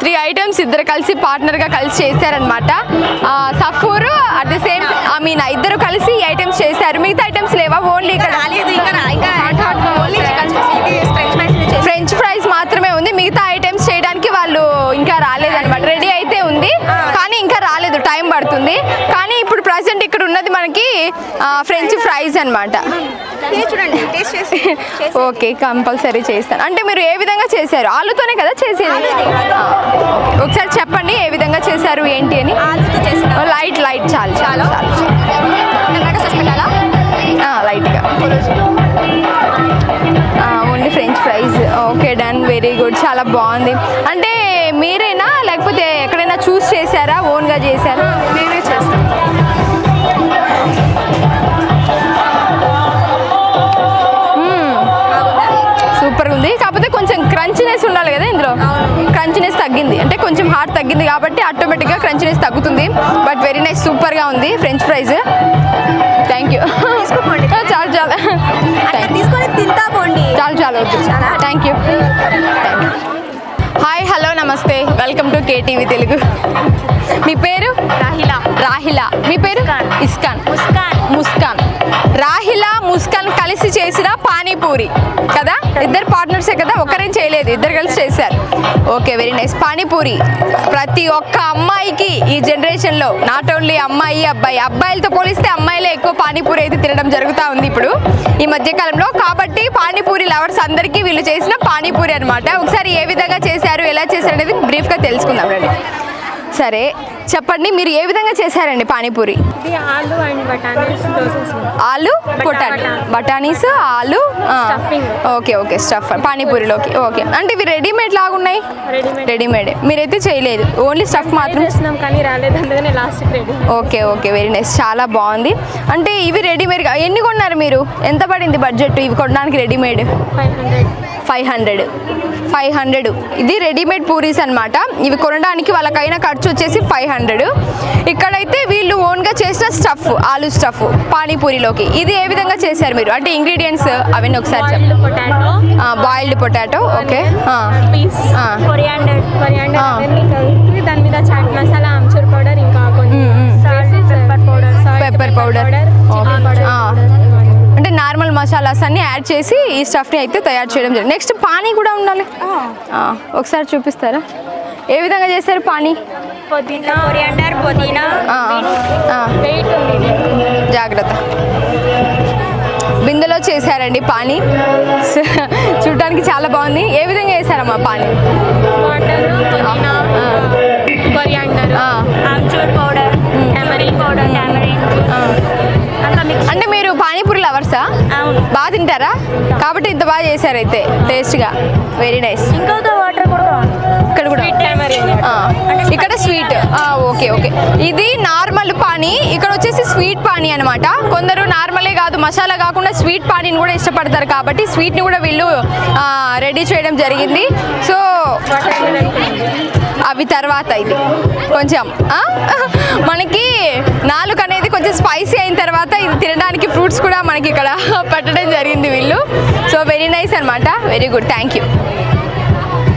Three items ఇద్దరు కలిసి పార్ట్నర్గా కలిసి చేశారనమాట సఫూర్ at the same I mean ఇద్దరు కలిసి ఈ ఐటమ్స్ చేశారు. మిగతా ఐటమ్స్ లేవా? ఓన్లీ ఇక్కడ ఫ్రెంచ్ ఫ్రైస్ మాత్రమే ఉంది. మిగతా ఐటమ్స్ చేయడానికి వాళ్ళు ఇంకా రాలేదన్నమాట. రెడీ అయితే ఉంది. కానీ ఇంకా రాలేదు. టైం పడుతుంది. కానీ ఇప్పుడు ప్రజెంట్ ఇక్కడ ఉన్నది మనకి ఫ్రెంచ్ ఫ్రైస్ చేసి ఓకే కంపల్సరీ చేస్తాను. అంటే మీరు ఏ విధంగా చేశారు? ఆలుతోనే కదా చేసేది. ఒకసారి చెప్పండి ఏ విధంగా చేశారు ఏంటి అని? లైట్ లైట్ చాలు చాలు లైట్గా. Only French fries okay done very good చాలా బాగుంది. అంటే మీరేనా లేకపోతే ఎక్కడైనా చూస్ చేశారా? ఓన్గా చేశారా? క్రంచినెస్ తగ్గింది. అంటే కొంచెం హార్ట్ తగ్గింది కాబట్టి ఆటోమేటిక్గా క్రంచినెస్ తగ్గుతుంది. బట్ వెరీ నైస్ సూపర్గా ఉంది ఫ్రెంచ్ ఫ్రైస్. Thank you. చాలు చాలు. తీసుకొని తింటా పోండి. చాలు చాలు థ్యాంక్ యూ. హాయ్ హలో నమస్తే. Welcome to KTV Telugu. మీ పేరు? రాహిలా. రాహిల. మీ పేరు. ఇస్కాన్. ముస్కాన్. ముస్కాన్. కలిసి చేసిన పానీపూరి కదా? ఇద్దరు పార్ట్నర్సే కదా? ఒకరేం చేయలేదు ఇద్దరు కలిసి చేశారు. ఓకే వెరీ నైస్ పానీపూరి ప్రతి ఒక్క అమ్మాయికి ఈ జనరేషన్లో నాట్ ఓన్లీ అమ్మాయి అబ్బాయి అబ్బాయిలతో పోలిస్తే అమ్మాయిలే ఎక్కువ పానీపూరి అయితే తినడం జరుగుతూ ఉంది ఇప్పుడు. ఈ మధ్యకాలంలో కాబట్టి పానీపూరి లవర్స్ అందరికీ వీళ్ళు చేసిన పానీపూరి అనమాట ఒకసారి ఏ విధంగా చేశారు ఎలా చేశారు అనేది బ్రీఫ్గా తెలుసుకుందాం రండి. సరే చెప్పండి మీరు ఏ విధంగా చేశారండి పానీపూరి? ఆలు పొటాటో. బఠానీస్ ఆలు. Okay okay stuff. పానీపూరిలోకి ఓకే. అంటే ఇవి రెడీమేడ్ లాగా ఉన్నాయి రెడీమేడ్ మీరైతే చేయలేదు. ఓన్లీ స్టఫ్ మాత్రం కానీ రాలేదు అందుకనే ఓకే ఓకే వెరీ నైస్. చాలా బాగుంది. అంటే ఇవి రెడీమేడ్ ఎన్ని కొన్నారు మీరు? ఎంత పడింది బడ్జెట్ ఇవి కొనడానికి readymade five hundred five hundred. Five hundred. ఇది రెడీమేడ్ పూరీస్ అన్నమాట. ఇవి కొనడానికి వాళ్ళకైన ఖర్చు వచ్చేసి ఫైవ్ హండ్రెడ్. ఇక్కడైతే వీళ్ళు ఓన్గా చేసిన స్టఫ్ ఆలు స్టఫ్ పానీపూరిలోకి. ఇది ఏ విధంగా చేశారు మీరు? అంటే ఇంగ్రీడియంట్స్ అవన్నీ ఒకసారి చెప్పండి పొటాటో బాయిల్డ్ పొటాటో ఓకే. దాని మీద చాట్ మసాలా ఆమ్చూర్ పౌడర్ ఇంకా పెప్పర్ పౌడర్ నార్మల్ మసాలాస్ అన్ని యాడ్ చేసి ఈ స్టఫ్ని అయితే తయారు చేయడం జరిగింది. నెక్స్ట్ పానీ కూడా ఉండాలి. ఒకసారి చూపిస్తారా? ఏ విధంగా చేస్తారు పానీ? పుదీనా. జాగ్రత్త. బిందెలో చేశారండి పానీ. చూడటానికి చాలా బాగుంది. ఏ విధంగా చేశారమ్మా పానీ? తింటారా? కాబట్టి ఇంత బాగా చేశారు అయితే టేస్ట్గా. వెరీ నైస్ ఇక్కడ కూడా. ఇక్కడ స్వీట్ ఓకే ఓకే ఇది నార్మల్ పానీ ఇక్కడ వచ్చేసి స్వీట్ పానీ అనమాట కొందరు నార్మలే కాదు మసాలా కాకుండా స్వీట్ పానీని కూడా ఇష్టపడతారు కాబట్టి స్వీట్ని కూడా వీళ్ళు రెడీ చేయడం జరిగింది. సో అవి తర్వాత ఇది. కొంచెం? మనకి నాలుగు కొంచెం స్పైసీ అయిన తర్వాత ఇది తినడానికి ఫ్రూట్స్ కూడా మనకి ఇక్కడ పెట్టడం జరిగింది వీళ్ళు. సో వెరీ నైస్ అనమాట వెరీ గుడ్ థ్యాంక్ యూ